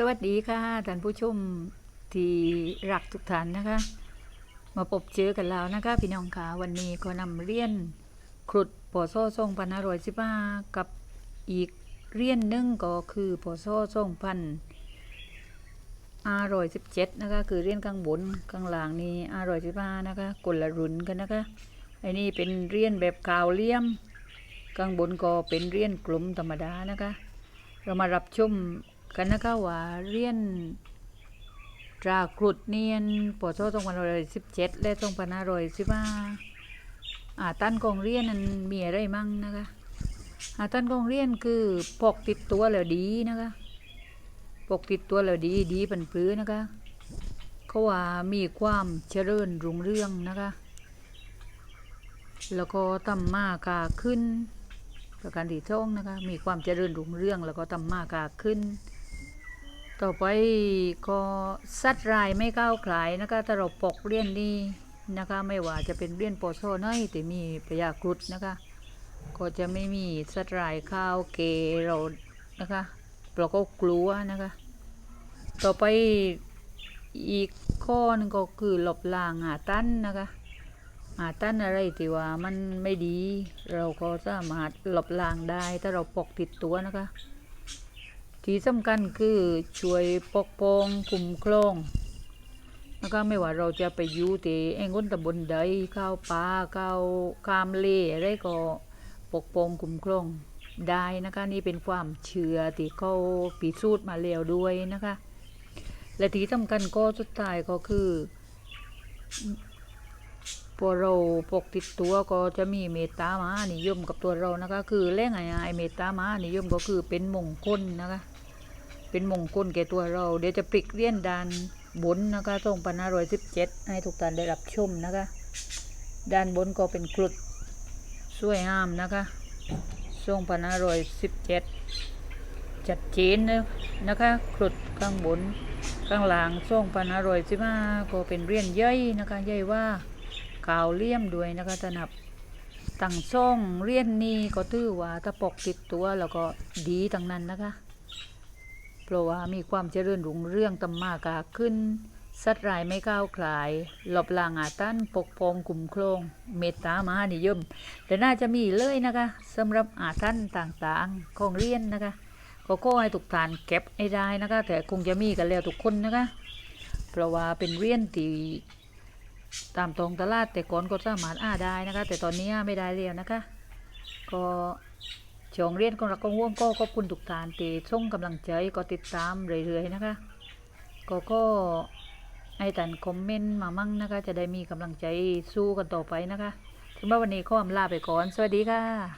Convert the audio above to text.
สวัสดีค่ะท่านผู้ชมที่รักทุกท่านนะคะ มาพบเจอกันแล้วนะคะ พี่น้องค่ะวันนี้ก็นำเรียนครุดปอโซ่ทรงพันห้าร้อยสิบ้ากับอีกเรียนหนึ่งก็คือปอโซ่ทรงพันอร่อยสิบเจ็ดนะคะ คือเรียนข้างบนข้างล่างนี่อร่อยสิบ้านะคะกลละรุนกันนะคะไอ้นี่เป็นเรียนแบบกาวเลี่ยมข้างบนก็เป็นเรียนกลุ่มธรรมดานะคะ เรามารับชม กันนะคะว่าเรียนตรากรุดเนียนปอโทสองพันร้อยสิบเจ็ดและสองพันห้าร้อยสิบห้าอาตันกองเรียนนั้นมีอะไรมั่งนะคะอาตันกองเรียนคือปกติดตัวแล้วดีนะคะปกติดตัวแล้วดีดีเป็นปื้อนะคะเขาว่ามีความเจริญรุ่งเรืองนะคะแล้วก็ตำมากาขึ้นประการที่ท่องนะคะมีความเจริญรุ่งเรือง แล้วก็ทำมากาขึ้น ต่อไปก็สัตว์รายไม่ก้าวไกลนะคะถ้าเราปกเรียนดีนะคะ ไม่ว่าจะเป็นเรียนปอโซน้อยแต่มีประยากรุดนะคะ ก็จะไม่มีสัตว์รายข้าวเกเรานะคะเราก็กลัวนะคะ ต่อไปอีกข้อนึงก็คือหลบลางหาตั้นนะคะอาตั้นอะไรที่ว่ามันไม่ดี เราก็สามารถหลบลางได้ถ้าเราปกติดตัวนะคะ ที่สำคัญคือช่วยปกป้องคุ้มครองนะคะไม่ว่าเราจะไปอยู่ที่เองก้นตำบลใดเข้าวป่าเข้าวคามเล่อะไรก็ปกป้องคุ้มครองได้นะคะนี่เป็นความเชื่อที่เขาพิสูจน์มาแล้วด้วยนะคะ และที่สำคัญก็สุดท้ายก็คือพอเราปกติดตัวก็จะมีเมตตามหานิยมกับตัวเรานะคะ คือแรงง่ายๆเมตตามหานิยมก็คือเป็นมงคลนะคะ เป็นมงคลแก่ตัวเรา เดี๋ยวจะปลิกเลี่ยนดานบนนะคะทรงพันห้าร้อยสิบเจ็ดให้ทุกท่านได้รับชมนะคะ ด้านบนก็เป็นกรุดสวยงามนะคะทรงพันห้าร้อยสิบเจ็ดจัดเจนนะนะคะกรุดข้างบนข้างหลังทรงพันห้าร้อยสิบห้าก็เป็นเรียนย่อยนะคะย่อยว่ากาวเลี่ยมด้วยนะคะถนับตั้งซ่องเรียนนี้ก็ถือว่าถ้าปกติดตัวแล้วก็ดีทั้งนั้นนะคะ เพราะว่ามีความเจริญรุ่งเรื่องตำมากาขึ้น สัตว์รายไม่ก้าวคลาย หลบลางอาตันปกป้องกลุ่มโครงเมตตามหานิยม แต่น่าจะมีเลยนะคะสำหรับอาตันต่างๆของเรียนนะคะก็ขอให้ทุกท่านเก็บให้ได้นะคะ แต่คงจะมีกันแล้วทุกคนนะคะ เพราะว่าเป็นเรียนที่ตามตรงตลาดแต่ก่อนก็สามารถอ้าได้นะคะ แต่ตอนนี้ไม่ได้แล้วนะคะ ก็ ช่องเรียนของเราก็ห่วงก็ขอบคุณทุกท่านที่ส่งกำลังใจก็ติดตามเรื่อยๆนะคะ ก็ก็ให้ท่านคอมเมนต์มามั่งนะคะ จะได้มีกำลังใจสู้กันต่อไปนะคะสำหรับวันนี้ข้ออำลาไปก่อน สวัสดีค่ะ